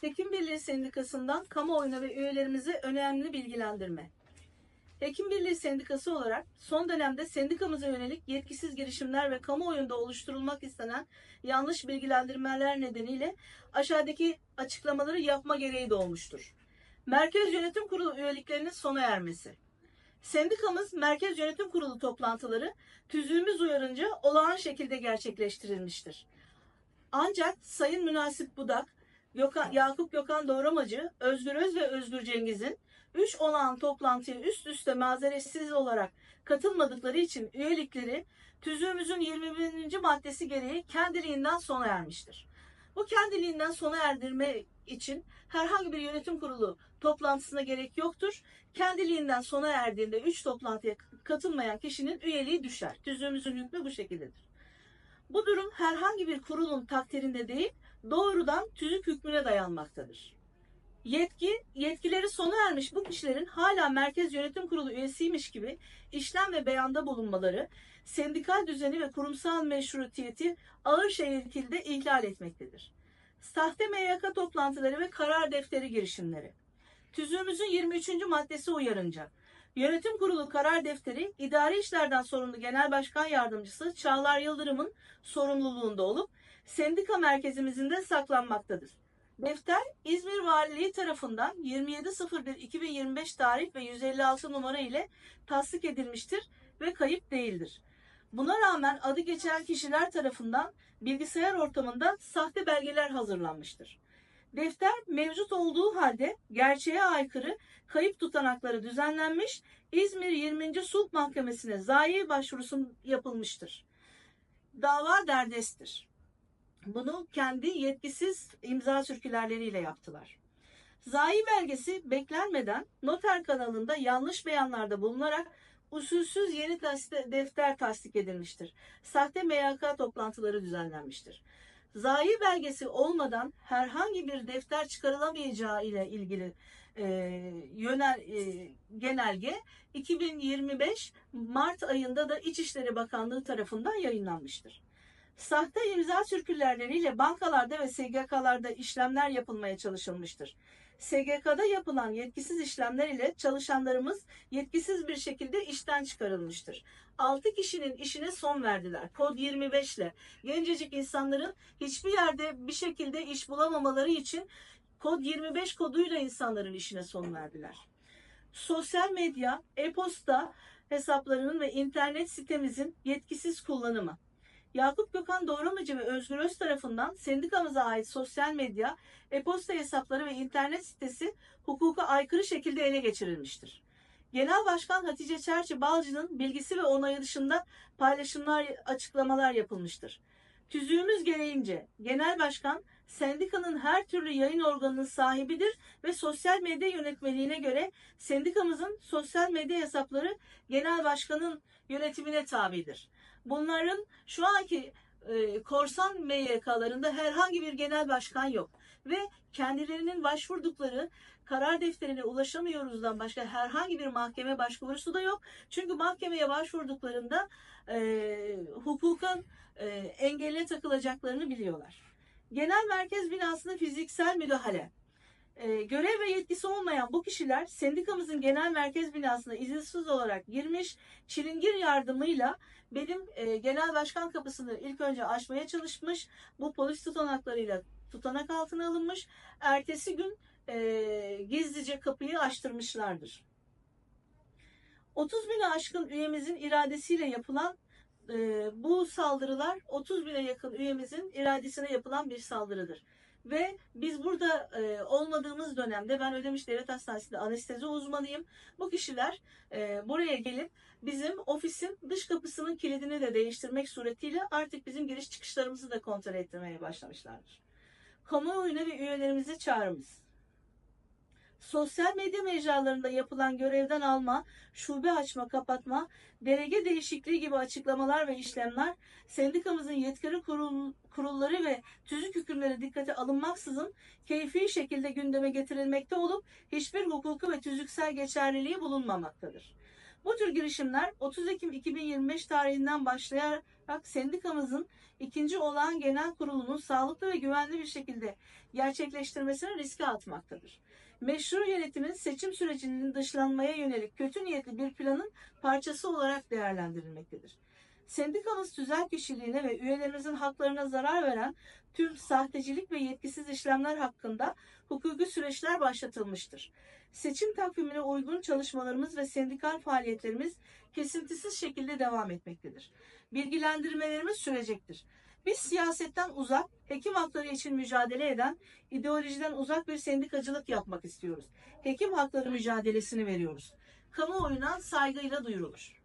Hekim Birliği Sendikası'ndan kamuoyuna ve üyelerimize önemli bilgilendirme. Hekim Birliği Sendikası olarak son dönemde sendikamıza yönelik yetkisiz girişimler ve kamuoyunda oluşturulmak istenen yanlış bilgilendirmeler nedeniyle aşağıdaki açıklamaları yapma gereği doğmuştur. Merkez Yönetim Kurulu üyeliklerinin sona ermesi. Sendikamız Merkez Yönetim Kurulu toplantıları tüzüğümüz uyarınca olağan şekilde gerçekleştirilmiştir. Ancak Sayın Münasip Budak, Gökhan, Yakup Gökhan Doğramacı, Özgür Öz ve Özgür Cengiz'in 3 olağan toplantıya üst üste mazeretsiz olarak katılmadıkları için üyelikleri tüzüğümüzün 21. maddesi gereği kendiliğinden sona ermiştir. Bu kendiliğinden sona erdirme için herhangi bir yönetim kurulu toplantısına gerek yoktur. Kendiliğinden sona erdiğinde 3 toplantıya katılmayan kişinin üyeliği düşer. Tüzüğümüzün hükmü bu şekildedir. Bu durum herhangi bir kurulun takdirinde değil, doğrudan tüzük hükmüne dayanmaktadır. Yetki, yetkileri sona ermiş bu kişilerin hala Merkez Yönetim Kurulu üyesiymiş gibi işlem ve beyanda bulunmaları, sendikal düzeni ve kurumsal meşrutiyeti ağır şekilde ihlal etmektedir. Sahte MYK toplantıları ve karar defteri girişimleri. Tüzüğümüzün 23. maddesi uyarınca, Yönetim Kurulu karar defteri idari işlerden sorumlu Genel Başkan Yardımcısı Çağlar Yıldırım'ın sorumluluğunda olup sendika merkezimizin de saklanmaktadır. Defter İzmir Valiliği tarafından 27.01.2025 tarih ve 156 numara ile tasdik edilmiştir ve kayıp değildir. Buna rağmen adı geçen kişiler tarafından bilgisayar ortamında sahte belgeler hazırlanmıştır. Defter mevcut olduğu halde gerçeğe aykırı kayıp tutanakları düzenlenmiş, İzmir 20. Sulh Mahkemesi'ne zayi başvurusu yapılmıştır. Dava derdesttir. Bunu kendi yetkisiz imza sürkülerleriyle yaptılar. Zayi belgesi beklenmeden noter kanalında yanlış beyanlarda bulunarak usulsüz yeni defter tasdik edilmiştir. Sahte MYK toplantıları düzenlenmiştir. Zayi belgesi olmadan herhangi bir defter çıkarılamayacağı ile ilgili e, yönel e, genelge 2025 Mart ayında da İçişleri Bakanlığı tarafından yayınlanmıştır. Sahte imza sürküllerleriyle bankalarda ve SGK'larda işlemler yapılmaya çalışılmıştır. SGK'da yapılan yetkisiz işlemler ile çalışanlarımız yetkisiz bir şekilde işten çıkarılmıştır. 6 kişinin işine son verdiler. Kod 25 ile gencecik insanların hiçbir yerde bir şekilde iş bulamamaları için kod 25 koduyla insanların işine son verdiler. Sosyal medya, e-posta hesaplarının ve internet sitemizin yetkisiz kullanımı. Yakup Gökhan Doğramacı ve Özgür Öz tarafından sendikamıza ait sosyal medya, e-posta hesapları ve internet sitesi hukuka aykırı şekilde ele geçirilmiştir. Genel Başkan Hatice Çerçi Balcı'nın bilgisi ve onayı dışında paylaşımlar, açıklamalar yapılmıştır. Tüzüğümüz gereğince Genel Başkan sendikanın her türlü yayın organının sahibidir ve sosyal medya yönetmeliğine göre sendikamızın sosyal medya hesapları Genel Başkan'ın yönetimine tabidir. Bunların şu anki e, korsan MYK'larında herhangi bir genel başkan yok ve kendilerinin başvurdukları karar defterine ulaşamıyoruzdan başka herhangi bir mahkeme başvurusu da yok. Çünkü mahkemeye başvurduklarında e, hukukun e, engeline takılacaklarını biliyorlar. Genel merkez binasında fiziksel müdahale. E, görev ve yetkisi olmayan bu kişiler sendikamızın genel merkez binasına izinsiz olarak girmiş, çilingir yardımıyla benim e, genel başkan kapısını ilk önce açmaya çalışmış. Bu polis tutanaklarıyla tutanak altına alınmış. Ertesi gün e, gizlice kapıyı açtırmışlardır. 30 bine aşkın üyemizin iradesiyle yapılan e, bu saldırılar 30 bine yakın üyemizin iradesine yapılan bir saldırıdır. Ve biz burada e, olmadığımız dönemde ben Ödemiş Devlet Hastanesi'nde anestezi uzmanıyım. Bu kişiler e, buraya gelip bizim ofisin dış kapısının kilidini de değiştirmek suretiyle artık bizim giriş çıkışlarımızı da kontrol ettirmeye başlamışlardır. Kamuoyuna ve üyelerimize çağrımız. Sosyal medya mecralarında yapılan görevden alma, şube açma, kapatma, delege değişikliği gibi açıklamalar ve işlemler sendikamızın yetkili kurul, kurulları ve tüzük hükümleri dikkate alınmaksızın keyfi şekilde gündeme getirilmekte olup hiçbir hukuku ve tüzüksel geçerliliği bulunmamaktadır. Bu tür girişimler 30 Ekim 2025 tarihinden başlayarak sendikamızın ikinci olağan genel kurulunun sağlıklı ve güvenli bir şekilde gerçekleştirmesini riske atmaktadır. Meşru yönetimin seçim sürecinin dışlanmaya yönelik kötü niyetli bir planın parçası olarak değerlendirilmektedir. Sendikamız tüzel kişiliğine ve üyelerimizin haklarına zarar veren tüm sahtecilik ve yetkisiz işlemler hakkında hukuki süreçler başlatılmıştır. Seçim takvimine uygun çalışmalarımız ve sendikal faaliyetlerimiz kesintisiz şekilde devam etmektedir. Bilgilendirmelerimiz sürecektir. Biz siyasetten uzak, hekim hakları için mücadele eden, ideolojiden uzak bir sendikacılık yapmak istiyoruz. Hekim hakları mücadelesini veriyoruz. Kamuoyuna saygıyla duyurulur.